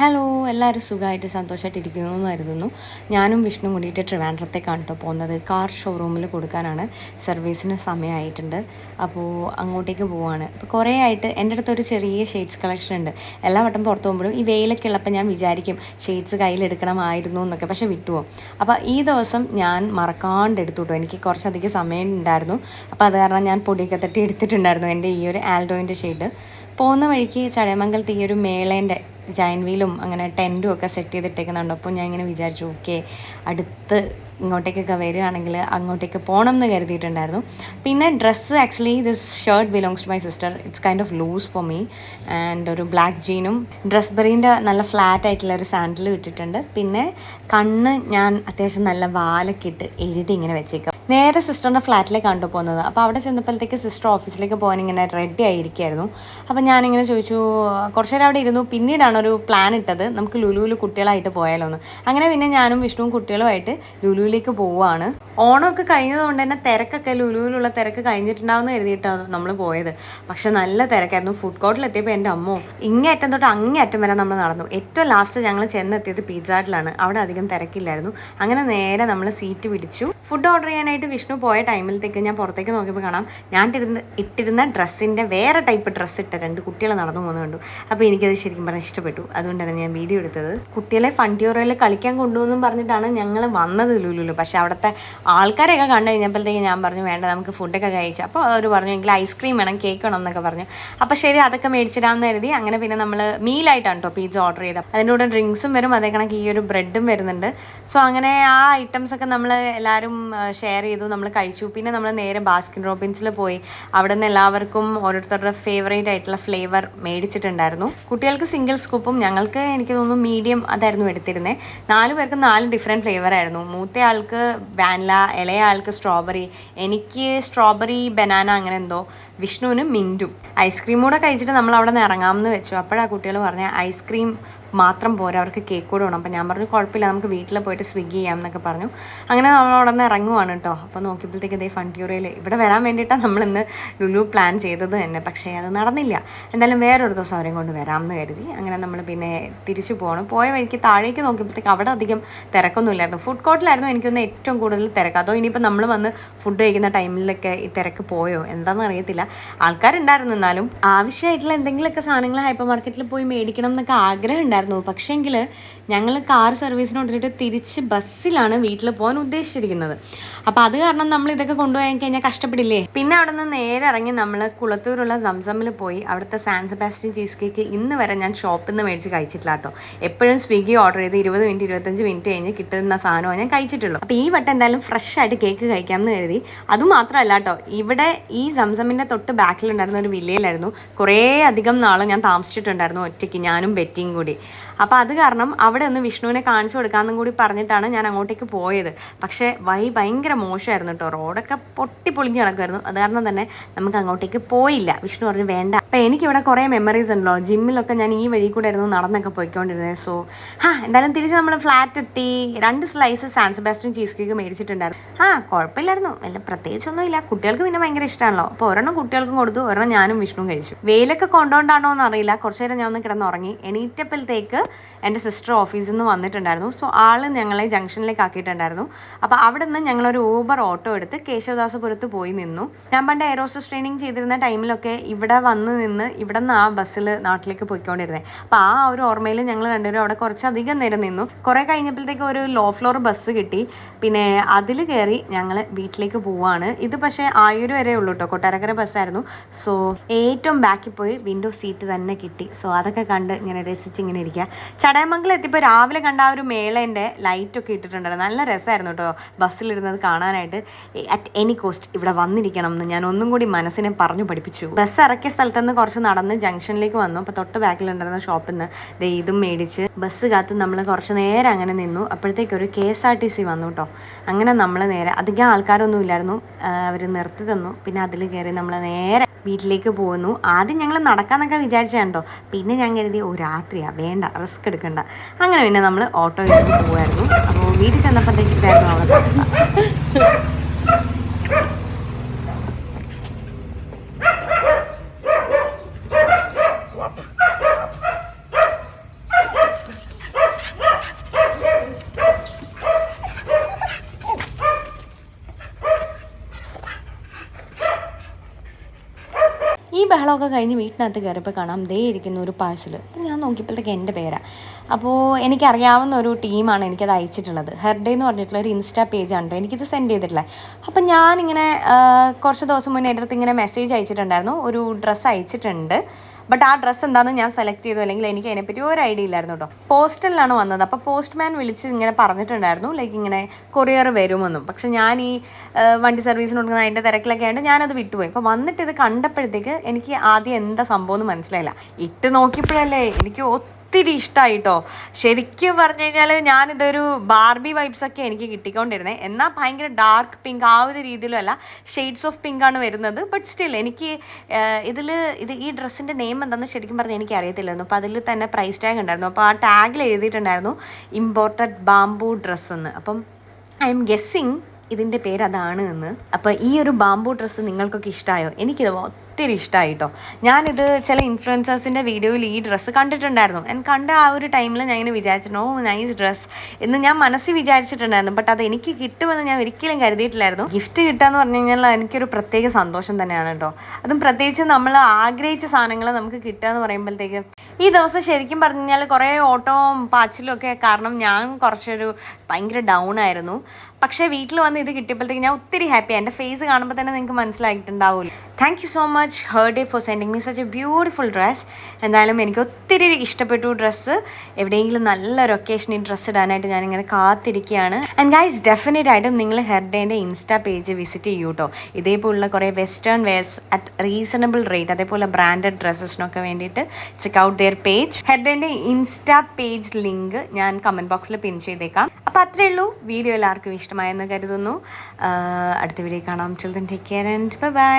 Hello എല്ലാവരും സുഖമായിട്ട് സന്തോഷമായിട്ട് ഇരിക്കുന്നു എന്ന് കരുതുന്നു. ഞാനും വിഷ്ണു കൂടിയിട്ട് ട്രിവാൻഡ്രത്തേക്കാണ് കേട്ടോ പോകുന്നത്. കാർ ഷോറൂമിൽ കൊടുക്കാനാണ് സർവീസിന് സമയമായിട്ടുണ്ട്. അപ്പോൾ അങ്ങോട്ടേക്ക് പോവാണ്. അപ്പോൾ കുറേ ആയിട്ട് എന്റെ അടുത്ത് ഒരു ചെറിയ ഷെയ്ഡ്സ് കളക്ഷൻ ഉണ്ട്. എല്ലാ വട്ടം പുറത്ത് പോകുമ്പോഴും ഈ വെയിലൊക്കെ ഉള്ളപ്പോൾ ഞാൻ വിചാരിക്കും ഷെയ്ഡ്സ് കയ്യിലെടുക്കണമായിരുന്നു എന്നൊക്കെ പക്ഷേ വിട്ടുപോകും. അപ്പോൾ ഈ ദിവസം ഞാൻ മറക്കാണ്ട് എടുത്തു എനിക്ക് കുറച്ചധികം സമയം ഉണ്ടായിരുന്നു. അപ്പോൾ അത് കാരണം ഞാൻ പൊടിയൊക്കെ തട്ടി എടുത്തിട്ടുണ്ടായിരുന്നു എന്റെ ഈ ഒരു ആൽഡോയിന്റെ ഷെയ്ഡ് പോകുന്ന വഴിക്ക് ചടയമംഗലത്ത് ഈ ഒരു മേളേന്റെ ജൈൻ വീലും അങ്ങനെ ടെന്റും ഒക്കെ സെറ്റ് ചെയ്തിട്ടേക്കുന്നുണ്ട്. അപ്പോൾ ഞാൻ ഇങ്ങനെ വിചാരിച്ചു ഓക്കെ അടുത്ത് ഇങ്ങോട്ടേക്കൊക്കെ വരികയാണെങ്കിൽ അങ്ങോട്ടേക്ക് പോകണം എന്ന് കരുതിയിട്ടുണ്ടായിരുന്നു. പിന്നെ dress actually this shirt belongs to my sister it's kind of loose for me and ഒരു ബ്ലാക്ക് ജീനും ഡ്രസ് ബെറീന്റെ നല്ല ഫ്ലാറ്റ് ആയിട്ടുള്ള ഒരു സാൻഡിൽ ഇട്ടിട്ടുണ്ട്. പിന്നെ കണ്ണ് ഞാൻ അത്യാവശ്യം നല്ല വാലൊക്കെ ഇട്ട് എഴുതി ഇങ്ങനെ വെച്ചേക്കാം നേരെ സിസ്റ്ററിന്റെ ഫ്ലാറ്റിലേക്ക് കണ്ടു പോകുന്നത് അപ്പോൾ അവിടെ ചെന്നപ്പോഴത്തേക്ക് സിസ്റ്റർ ഓഫീസിലേക്ക് പോകാൻ ഇങ്ങനെ റെഡി ആയിരിക്കുമായിരുന്നു അപ്പോൾ ഞാനിങ്ങനെ ചോദിച്ചു കുറച്ച് നേരം അവിടെ ഇരുന്നു. പിന്നീടാണ് ഒരു പ്ലാൻ ഇട്ടത്. നമുക്ക് ലുലുവിൽ കുട്ടികളായിട്ട് പോയാലോ എന്ന് അങ്ങനെ പിന്നെ ഞാനും വിഷ്ണുവും കുട്ടികളുമായിട്ട് ലുലുവിലേക്ക് പോവുകയാണ്. ഓണമൊക്കെ കഴിഞ്ഞതുകൊണ്ട് തന്നെ തിരക്കൊക്കെ ലുലുവിലുള്ള തിരക്ക് കഴിഞ്ഞിട്ടുണ്ടാവുമെന്ന് കരുതിയിട്ടാണ് നമ്മൾ പോയത്. പക്ഷെ നല്ല തിരക്കായിരുന്നു. ഫുഡ് കോർട്ടിലെത്തിയപ്പോൾ എന്റെ അമ്മോ ഇങ്ങേറ്റം തൊട്ട് അങ്ങേയറ്റം വരെ നമ്മൾ നടന്നു. ഏറ്റവും ലാസ്റ്റ് ഞങ്ങൾ ചെന്നെത്തിയത് പിസ്സാട്ടിലാണ് അവിടെ അധികം തിരക്കില്ലായിരുന്നു. അങ്ങനെ നേരെ നമ്മൾ സീറ്റ് പിടിച്ചു. ഫുഡ് ഓർഡർ ചെയ്യാനായിട്ട് വിഷ്ണു പോയ ടൈമിലത്തേക്ക് ഞാൻ പുറത്തേക്ക് നോക്കിയപ്പോൾ കാണാം ഞാൻ ഇട്ടിരുന്ന ഇട്ടിരുന്ന ഡ്രസ്സിന്റെ വേറെ ടൈപ്പ് ഡ്രസ്സ് ഇട്ട രണ്ട് കുട്ടികൾ നടന്നു പോകുന്നത് കണ്ടു. അപ്പോൾ എനിക്കത് ശരിക്കും പറഞ്ഞാൽ ഇഷ്ടപ്പെട്ടു. അതുകൊണ്ടാണ് ഞാൻ വീഡിയോ എടുത്തത്. കുട്ടികളെ ഫണ്ടിയോറയിൽ കളിക്കാൻ കൊണ്ടുപോകുന്നു പറഞ്ഞിട്ടാണ് ഞങ്ങൾ വന്നത് ലുലുലു. പക്ഷേ അവിടുത്തെ ആൾക്കാരെയൊക്കെ കണ്ടു കഴിഞ്ഞപ്പോഴത്തേക്ക് ഞാൻ പറഞ്ഞു വേണ്ട നമുക്ക് ഫുഡൊക്കെ കഴിച്ചു. അപ്പോൾ അവർ പറഞ്ഞു എങ്കിൽ ഐസ്ക്രീം വേണം കേക്ക് വേണം എന്നൊക്കെ പറഞ്ഞു. അപ്പോൾ ശരി അതൊക്കെ മേടിച്ചിടാമെന്ന് കരുതി. അങ്ങനെ പിന്നെ നമ്മൾ മീലായിട്ടാണ് കേട്ടോ പിജ്ജ ഓർഡർ ചെയ്തത്. അതിന്റെ കൂടെ ഡ്രിങ്ക്സും വരും. അതേ കണക്ക് ഈ ഒരു ബ്രെഡും വരുന്നുണ്ട്. സോ അങ്ങനെ ആ ഐറ്റംസ് ഒക്കെ നമ്മൾ എല്ലാവരും ഷെയർ ചെയ്തു നമ്മൾ കഴിച്ചു. പിന്നെ നമ്മൾ നേരെ ബാസ്കിൻ റോബിൻസിൽ പോയി. അവിടെ നിന്ന് എല്ലാവർക്കും ഓരോരുത്തരുടെ ഫേവറേറ്റ് ആയിട്ടുള്ള ഫ്ലേവർ മേടിച്ചിട്ടുണ്ടായിരുന്നു. കുട്ടികൾക്ക് സിംഗിൾ സ്കൂപ്പും ഞങ്ങൾക്ക് എനിക്ക് തോന്നുന്നു മീഡിയം അതായിരുന്നു എടുത്തിരുന്നത് നാല് പേർക്ക് നാല് ഡിഫറെന്റ് ഫ്ലേവർ ആയിരുന്നു. മൂത്ത ആൾക്ക് വാനില ഇളയ ആൾക്ക് സ്ട്രോബെറി എനിക്ക് സ്ട്രോബെറി ബനാന അങ്ങനെ എന്തോ വിഷ്ണുവിന് മിന്റും. ഐസ്ക്രീം കൂടെ കഴിച്ചിട്ട് നമ്മൾ അവിടെ നിന്ന് ഇറങ്ങാമെന്ന് വെച്ചു. അപ്പോഴാണ് കുട്ടികൾ പറഞ്ഞ ഐസ്ക്രീം മാത്രം പോരാ അവർക്ക് കേക്ക് കൂടെ വേണം. അപ്പം ഞാൻ പറഞ്ഞു കുഴപ്പമില്ല നമുക്ക് വീട്ടിൽ പോയിട്ട് സ്വിഗ്ഗി ചെയ്യാം എന്നൊക്കെ പറഞ്ഞു. അങ്ങനെ നമ്മൾ അവിടെ നിന്ന് ഇറങ്ങുവാണ് കേട്ടോ. അപ്പോൾ നോക്കിയപ്പോഴത്തേക്ക് ഇതേ ഫണ്ടിയൂറയിൽ ഇവിടെ വരാൻ വേണ്ടിയിട്ടാണ് നമ്മളിന്ന് ലുലു പ്ലാൻ ചെയ്തത് തന്നെ. പക്ഷേ അത് നടന്നില്ല. എന്തായാലും വേറൊരു ദിവസം അവരെയും കൊണ്ട് വരാമെന്ന് കരുതി. അങ്ങനെ നമ്മൾ പിന്നെ തിരിച്ചു പോകണം പോയ വഴിക്ക് താഴേക്ക് നോക്കിയപ്പോഴത്തേക്ക് അവിടെ അധികം തിരക്കൊന്നും ഇല്ലായിരുന്നു. ഫുഡ് കോർട്ടിലായിരുന്നു എനിക്കൊന്ന് ഏറ്റവും കൂടുതൽ തിരക്ക്. അതോ ഇനിയിപ്പോൾ നമ്മൾ വന്ന് ഫുഡ് കഴിക്കുന്ന ടൈമിലൊക്കെ ഈ തിരക്ക് പോയോ? എന്താണെന്ന് അറിയത്തില്ല. ആൾക്കാരുണ്ടായിരുന്നു എന്നാലും ആവശ്യമായിട്ടുള്ള എന്തെങ്കിലുമൊക്കെ സാധനങ്ങൾ ഹൈപ്പർ മാർക്കറ്റിൽ പോയി മേടിക്കണം എന്നൊക്കെ ആഗ്രഹം ഉണ്ടായിരുന്നു. പക്ഷേങ്കിൽ ഞങ്ങൾ കാർ സർവീസിന് കൊണ്ടിട്ട് തിരിച്ച് ബസ്സിലാണ് വീട്ടിൽ പോകാൻ ഉദ്ദേശിച്ചിരിക്കുന്നത്. അപ്പോൾ അത് കാരണം നമ്മൾ ഇതൊക്കെ കൊണ്ടുപോയി കഴിഞ്ഞാൽ കഷ്ടപ്പെടില്ലേ? പിന്നെ അവിടെ നിന്ന് നേരെ ഇറങ്ങി നമ്മൾ കുളത്തൂരുള്ള സംസമിൽ പോയി അവിടുത്തെ സാൻ സെബാസ്റ്റ്യൻ ചീസ് കേക്ക് ഇന്ന് വരെ ഞാൻ ഷോപ്പിൽ നിന്ന് മേടിച്ച് കഴിച്ചിട്ടില്ല കേട്ടോ. എപ്പോഴും സ്വിഗ്ഗി ഓർഡർ ചെയ്ത് ഇരുപത് മിനിറ്റ് ഇരുപത്തഞ്ച് മിനിറ്റ് കഴിഞ്ഞ് കിട്ടുന്ന സാധനമാണ് ഞാൻ കഴിച്ചിട്ടുള്ളൂ. അപ്പോൾ ഈ വട്ടം എന്തായാലും ഫ്രഷ് ആയിട്ട് കേക്ക് കഴിക്കാമെന്ന് കരുതി. അതുമാത്രമല്ല കേട്ടോ ഇവിടെ ഈ സംസമിന്റെ തൊട്ട് ബാക്കിലുണ്ടായിരുന്ന ഒരു വില്ലയിലായിരുന്നു. കുറേ അധികം നാൾ ഞാൻ താമസിച്ചിട്ടുണ്ടായിരുന്നു ഒറ്റയ്ക്ക് ഞാനും ബെറ്റിയും കൂടി. അപ്പോൾ അത് കാരണം അവിടെ ഒന്ന് വിഷ്ണുവിനെ കാണിച്ചു കൊടുക്കാമെന്നും കൂടി പറഞ്ഞിട്ടാണ് ഞാൻ അങ്ങോട്ടേക്ക് പോയത്. പക്ഷേ വഴി ഭയങ്കര മോശമായിരുന്നു കേട്ടോ. റോഡൊക്കെ പൊട്ടി പൊളിഞ്ഞ് കിടക്കുമായിരുന്നു അത് കാരണം തന്നെ നമുക്ക് അങ്ങോട്ടേക്ക് പോയില്ല. വിഷ്ണു പറഞ്ഞു വേണ്ട. അപ്പോൾ എനിക്കിവിടെ കുറേ മെമ്മറീസ് ഉണ്ടല്ലോ. ജിമ്മിലൊക്കെ ഞാൻ ഈ വഴി കൂടെ ആയിരുന്നു നടന്നൊക്കെ പോയിക്കൊണ്ടിരുന്നത്. സോ ഹാ എന്തായാലും തിരിച്ച് നമ്മൾ ഫ്ലാറ്റ് എത്തി. രണ്ട് slice San Sebastian cheesecake മേടിച്ചിട്ടുണ്ടായിരുന്നു. ആ കുഴപ്പമില്ലായിരുന്നു. എല്ലാം പ്രത്യേകിച്ചൊന്നും ഇല്ല കുട്ടികൾക്ക് പിന്നെ ഭയങ്കര ഇഷ്ടമാണല്ലോ അപ്പോൾ ഒരെണ്ണം കുട്ടികൾക്കും കൊടുത്തു. ഒരെണ്ണം ഞാനും വിഷ്ണു കഴിച്ചു. വെയിലൊക്കെ കൊണ്ടുകൊണ്ടാണോ എന്ന് അറിയില്ല കുറച്ചു നേരം ഞാൻ ഒന്ന് കിടന്നുറങ്ങി. എണീറ്റപ്പോഴത്തേക്ക് എന്റെ സിസ്റ്റർ ഓഫീസിൽ നിന്ന് വന്നിട്ടുണ്ടായിരുന്നു. സോ ആൾ ഞങ്ങളെ ജംഗ്ഷനിലേക്ക് ആക്കിയിട്ടുണ്ടായിരുന്നു. അപ്പോൾ അവിടെ നിന്ന് ഞങ്ങളൊരു ഊബർ ഓട്ടോ എടുത്ത് കേശവദാസപുരത്ത് പോയി നിന്നു. ഞാൻ പണ്ട് എയറോസ്റ്റ് ട്രെയിനിങ് ചെയ്തിരുന്ന ടൈമിലൊക്കെ ഇവിടെ വന്ന് നിന്ന് ഇവിടെ നിന്ന് ആ ബസ്സിൽ നാട്ടിലേക്ക് പോയിക്കൊണ്ടിരുന്നത് അപ്പോൾ ആ ഒരു ഓർമ്മയിൽ ഞങ്ങൾ രണ്ടുപേരും അവിടെ കുറച്ചധികം നേരം നിന്നു. കുറേ കഴിഞ്ഞപ്പോഴത്തേക്ക് ഒരു ലോ ഫ്ലോർ ബസ് കിട്ടി. പിന്നെ അതിൽ കയറി ഞങ്ങൾ വീട്ടിലേക്ക് പോവാണ്. ഇത് പക്ഷേ ആയിരം വരെ ഉള്ളൂ കേട്ടോ കൊട്ടാരക്കര ബസ്സായിരുന്നു സോ ഏറ്റവും ബാക്കിൽ പോയി വിൻഡോ സീറ്റ് തന്നെ കിട്ടി. സോ അതൊക്കെ കണ്ട് ഇങ്ങനെ രസിച്ച് ഇങ്ങനെ ഇരിക്കുക ചടയമംഗലം എത്തിയപ്പോൾ രാവിലെ കണ്ട ആ ഒരു മേളേന്റെ ലൈറ്റൊക്കെ ഇട്ടിട്ടുണ്ടായിരുന്നു. നല്ല രസമായിരുന്നു കേട്ടോ ബസ്സിലിരുന്നത് കാണാനായിട്ട്. അറ്റ് എനി കോസ്റ്റ് ഇവിടെ വന്നിരിക്കണം എന്ന് ഞാൻ ഒന്നും കൂടി മനസ്സിനെ പറഞ്ഞു പഠിപ്പിച്ചു. ബസ് ഇറക്കിയ സ്ഥലത്ത് നിന്ന് കുറച്ച് നടന്ന് ജംഗ്ഷനിലേക്ക് വന്നു. അപ്പോൾ തൊട്ട് ബാക്കിലുണ്ടായിരുന്ന ഷോപ്പിൽ നിന്ന് ദേ ഇതും മേടിച്ച് ബസ് കാത്ത് നമ്മൾ കുറച്ച് നേരം അങ്ങനെ നിന്നു. അപ്പോഴത്തേക്ക് ഒരു K S R T C വന്നു കേട്ടോ അങ്ങനെ നമ്മൾ നേരെ അധികം ആൾക്കാരൊന്നും ഇല്ലായിരുന്നു. അവർ നിർത്തി തന്നു. പിന്നെ അതിൽ കയറി നമ്മൾ നേരെ വീട്ടിലേക്ക് പോകുന്നു. ആദ്യം ഞങ്ങൾ നടക്കാന്നൊക്കെ വിചാരിച്ചാണ്ടോ പിന്നെ ഞാൻ കരുതി ഓ രാത്രിയാണ് വേണ്ട റിസ്ക് എടുക്കണ്ട. അങ്ങനെ പിന്നെ നമ്മൾ ഓട്ടോ പോകുമായിരുന്നു അപ്പോൾ വീട്ടിൽ ചെന്നപ്പോഴത്തേക്ക് ഇതായിരുന്നു അവളുടെ അവസ്ഥ ബഹളമൊക്കെ കഴിഞ്ഞ് വീട്ടിനകത്ത് കയറിയപ്പോൾ കാണാം ദേ ഇരിക്കുന്ന ഒരു പാഴ്സൽ. അപ്പം ഞാൻ നോക്കിയപ്പോഴത്തേക്ക് എന്റെ പേരാണ് അപ്പോൾ എനിക്കറിയാവുന്ന ഒരു ടീമാണ് എനിക്കത് അയച്ചിട്ടുള്ളത്. ഹെർഡേ എന്ന് പറഞ്ഞിട്ടുള്ള ഒരു ഇൻസ്റ്റാ പേജാണ് കേട്ടോ എനിക്കിത് സെൻഡ് ചെയ്തിട്ടുള്ളത് അപ്പം ഞാനിങ്ങനെ കുറച്ച് ദിവസം മുന്നേ എന്റെ അടുത്ത് ഇങ്ങനെ മെസ്സേജ് അയച്ചിട്ടുണ്ടായിരുന്നു. ഒരു ഡ്രസ്സ് അയച്ചിട്ടുണ്ട്. ബട്ട് ആ ഡ്രസ്സ് എന്താണെന്ന് ഞാൻ സെലക്ട് ചെയ്തു അല്ലെങ്കിൽ എനിക്ക് അതിനെപ്പറ്റി ഒരു ഐഡിയ ഇല്ലായിരുന്നു കേട്ടോ പോസ്റ്റലിലാണ് വന്നത്. അപ്പോൾ പോസ്റ്റ്മാൻ വിളിച്ച് ഇങ്ങനെ പറഞ്ഞിട്ടുണ്ടായിരുന്നു. ലൈക്ക് ഇങ്ങനെ കൊറിയർ വരുമെന്നും. പക്ഷെ ഞാൻ ഈ വണ്ടി സർവീസിന് കൊടുക്കുന്ന അതിന്റെ തിരക്കിലൊക്കെ ആയിട്ട് ഞാനത് വിട്ടുപോയി. അപ്പോൾ വന്നിട്ട് ഇത് കണ്ടപ്പോഴത്തേക്ക് എനിക്ക് ആദ്യം എന്താ സംഭവം എന്ന് മനസ്സിലായില്ല. ഇട്ട് നോക്കിയപ്പോഴല്ലേ എനിക്ക് ഒത്തിരി ഇഷ്ടമായി കേട്ടോ ശരിക്കും പറഞ്ഞു കഴിഞ്ഞാൽ ഞാനിതൊരു ബാർബി വൈബ്സ് ഒക്കെ എനിക്ക് കിട്ടിക്കൊണ്ടിരുന്നത് എന്നാൽ ഭയങ്കര ഡാർക്ക് പിങ്ക് ആ ഒരു രീതിയിലും അല്ല ഷെയ്ഡ്സ് ഓഫ് പിങ്ക് ആണ് വരുന്നത്. ബട്ട് സ്റ്റിൽ എനിക്ക് ഇതിൽ ഇത് ഈ ഡ്രസ്സിന്റെ നെയിം എന്താണെന്ന് ശരിക്കും പറഞ്ഞാൽ എനിക്ക് അറിയത്തില്ലായിരുന്നു അപ്പോൾ അതിൽ തന്നെ പ്രൈസ് ടാഗ് ഉണ്ടായിരുന്നു. അപ്പോൾ ആ ടാഗിൽ എഴുതിയിട്ടുണ്ടായിരുന്നു ഇമ്പോർട്ടഡ് ബാംബു ഡ്രസ്സ് എന്ന്. അപ്പം ഐ എം ഗെസ്സിങ് ഇതിന്റെ പേര് അതാണ് എന്ന്. അപ്പോൾ ഈ ഒരു ബാംബു ഡ്രസ്സ് നിങ്ങൾക്കൊക്കെ ഇഷ്ടമായോ എനിക്കിത് ഒത്തിരി ഇഷ്ടമായി കേട്ടോ ഞാനിത് ചില ഇൻഫ്ലുവൻസേഴ്സിന്റെ വീഡിയോയിൽ ഈ ഡ്രസ്സ് കണ്ടിട്ടുണ്ടായിരുന്നു. ഞാൻ കണ്ട ആ ഒരു ടൈമിൽ ഞാൻ ഇങ്ങനെ വിചാരിച്ചിട്ടുണ്ട് ഓ നൈസ് ഡ്രസ്സ് എന്ന് ഞാൻ മനസ്സിൽ വിചാരിച്ചിട്ടുണ്ടായിരുന്നു. ബട്ട് അത് എനിക്ക് കിട്ടുമെന്ന് ഞാൻ ഒരിക്കലും കരുതിയിട്ടില്ലായിരുന്നു. ഗിഫ്റ്റ് കിട്ടുകയെന്ന് പറഞ്ഞു കഴിഞ്ഞാൽ എനിക്കൊരു പ്രത്യേക സന്തോഷം തന്നെയാണ് കേട്ടോ. അതും പ്രത്യേകിച്ച് നമ്മൾ ആഗ്രഹിച്ച സാധനങ്ങൾ നമുക്ക് കിട്ടുക എന്ന് പറയുമ്പോഴത്തേക്കും ഈ ദിവസം ശരിക്കും പറഞ്ഞു കഴിഞ്ഞാൽ കുറേ ഓട്ടവും പാച്ചിലും ഒക്കെ കാരണം ഞാൻ കുറച്ചൊരു ഭയങ്കര ഡൗൺ ആയിരുന്നു. പക്ഷേ വീട്ടിൽ വന്ന് ഇത് കിട്ടിയപ്പോഴത്തേക്ക് ഞാൻ ഒത്തിരി ഹാപ്പിയാണ് എന്റെ ഫേസ് കാണുമ്പോൾ തന്നെ നിങ്ങൾക്ക് മനസ്സിലായിട്ടുണ്ടാവില്ല thank you so much Herday for sending me such a beautiful dress എന്തായാലും എനിക്ക് ഒത്തിരി ഇഷ്ടപ്പെട്ടു ഡ്രസ്സ് എവിടെയെങ്കിലും നല്ലൊരു ഒക്കേഷനിൽ ഡ്രസ്സ് ഇടാനായിട്ട് ഞാനിങ്ങനെ കാത്തിരിക്കുകയാണ്. ആൻഡ് ഗൈസ് ഡെഫിനറ്റ് ആയിട്ടും നിങ്ങൾ ഹെർഡേന്റെ ഇൻസ്റ്റാ പേജ് വിസിറ്റ് ചെയ്യൂ കേട്ടോ ഇതേപോലുള്ള കുറേ western wears at reasonable rate അതേപോലെ ബ്രാൻഡഡ് ഡ്രസ്സസിനൊക്കെ വേണ്ടിയിട്ട് ചെക്ക് ഔട്ട് ദിയർ പേജ് ഹെർഡേന്റെ ഇൻസ്റ്റാ പേജ് ലിങ്ക് ഞാൻ കമന്റ് ബോക്സിൽ പിൻ ചെയ്തേക്കാം. അപ്പോൾ അത്രയേ ഉള്ളൂ. വീഡിയോ എല്ലാവർക്കും ഇഷ്ടമായെന്ന് കരുതുന്നു. അടുത്ത വീഡിയോ കാണാം. Children take care and bye